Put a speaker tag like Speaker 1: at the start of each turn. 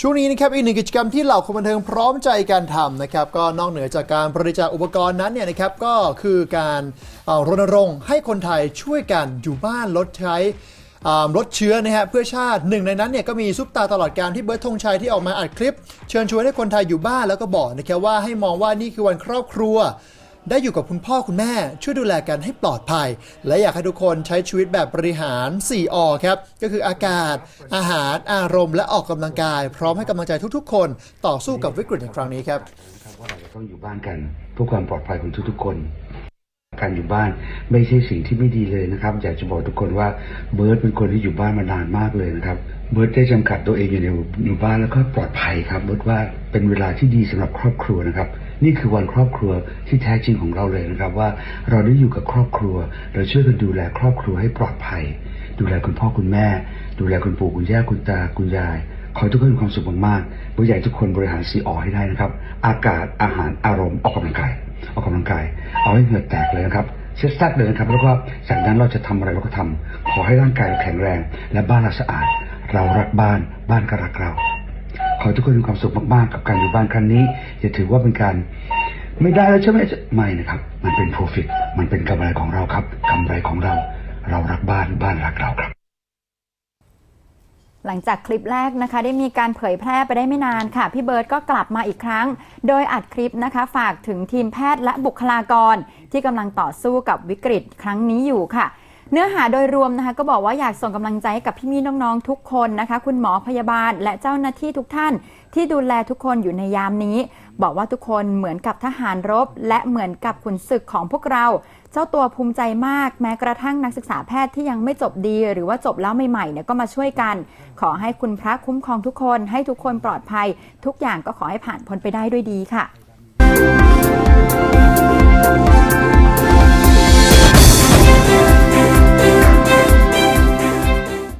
Speaker 1: ช่วงนี้นะครับอีกหนึ่งกิจกรรมที่เหล่าคนบันเทิงพร้อมใจการทำนะครับก็นอกเหนือจากการบริจาคอุปกรณ์นั้นเนี่ยนะครับก็คือการเอ่อรณรงค์ให้คนไทยช่วยกันอยู่บ้านลดใช้อ่าลดเชื้อนะฮะเพื่อชาติหนึ่งในนั้นเนี่ยก็มีซุปตาตลอดการที่เบิร์ดธงชัยที่ออกมาอัดคลิป เชิญชวนให้คนไทยอยู่บ้านแล้วก็บอกนะครับว่าให้มองว่านี่คือวันครอบครัว ได้อยู่กับคุณพ่อคุณแม่ ช่วยดูแลกันให้ปลอดภัย และอยากให้ทุกคนใช้ชีวิตแบบบริหาร 4อครับ ก็คืออากาศ อาหาร อารมณ์ และออกกำลังกาย พร้อมให้กำลังใจทุกๆ คนต่อสู้กับวิกฤตในครั้งนี้ครับ
Speaker 2: นะครับว่าเราจะต้องอยู่บ้านกันเพื่อความปลอดภัยของทุกๆ คนการอยู่บ้านไม่ใช่สิ่งที่ไม่ดีเลยนะครับ อยากจะบอกทุกคนว่าเบิร์ตเป็นคนที่อยู่บ้านมานานมากเลยนะครับ เบิร์ตได้จำกัดตัวเองอยู่ในอยู่บ้านแล้วก็ปลอดภัยครับเบิร์ตว่าเป็นเวลาที่ดีสำหรับครอบครัวนะครับ นี่คือวันครอบครัวที่แท้จริงของเราเลยนะครับ ว่าเราได้อยู่กับครอบครัว เราช่วยกันดูแลครอบครัวให้ปลอดภัย ดูแลคุณพ่อคุณแม่ ดูแลคุณปู่คุณย่าคุณตาคุณยาย ขอทุกคนมีความสุขมากๆผู้ใหญ่ทุกคนบริหารซีออให้ได้นะครับ อากาศอาหารอารมณ์ออกกำลังกายออกกำลังกาย เอาให้เหงื่อแตกเลยนะครับเช็ดซัดเลยนะครับแล้วก็จากนั้นเราจะทำอะไรเราก็ทำขอให้ร่างกายเราแข็งแรง และบ้านเราสะอาด เรารักบ้านบ้านก็รักเรา ขอทุกคนมีความสุขมากๆ กับการอยู่บ้านครั้งนี้ อย่าถือว่าเป็นการไม่ได้แล้วใช่ไหมไม่นะครับ มันเป็น profit มันเป็นกำไรของเราครับกำไรของเรา เรารักบ้านบ้านรักเราครับ
Speaker 3: หลังจากคลิปแรกนะคะ ได้มีการเผยแพร่ไปได้ไม่นานค่ะ พี่เบิร์ดก็กลับมาอีกครั้ง โดยอัดคลิปนะคะ ฝากถึงทีมแพทย์และบุคลากร ที่กำลังต่อสู้กับวิกฤตครั้งนี้อยู่ค่ะ เนื้อหาโดยรวมนะคะก็บอกว่าอยากส่งกำลังใจให้กับพี่มี่น้องๆทุกคนนะคะ คุณหมอพยาบาล และเจ้าหน้าที่ทุกท่าน ที่ดูแลทุกคนอยู่ในยามนี้ บอกว่าทุกคนเหมือนกับทหารรบ และเหมือนกับขุนศึกของพวกเรา เจ้าตัวภูมิใจมาก แม้กระทั่งนักศึกษาแพทย์ที่ยังไม่จบดี หรือว่าจบแล้วใหม่ๆเนี่ยก็มาช่วยกัน ขอให้คุณพระคุ้มครองทุกคน ให้ทุกคนปลอดภัย ทุกอย่างก็ขอให้ผ่านพ้นไปได้ด้วยดีค่ะ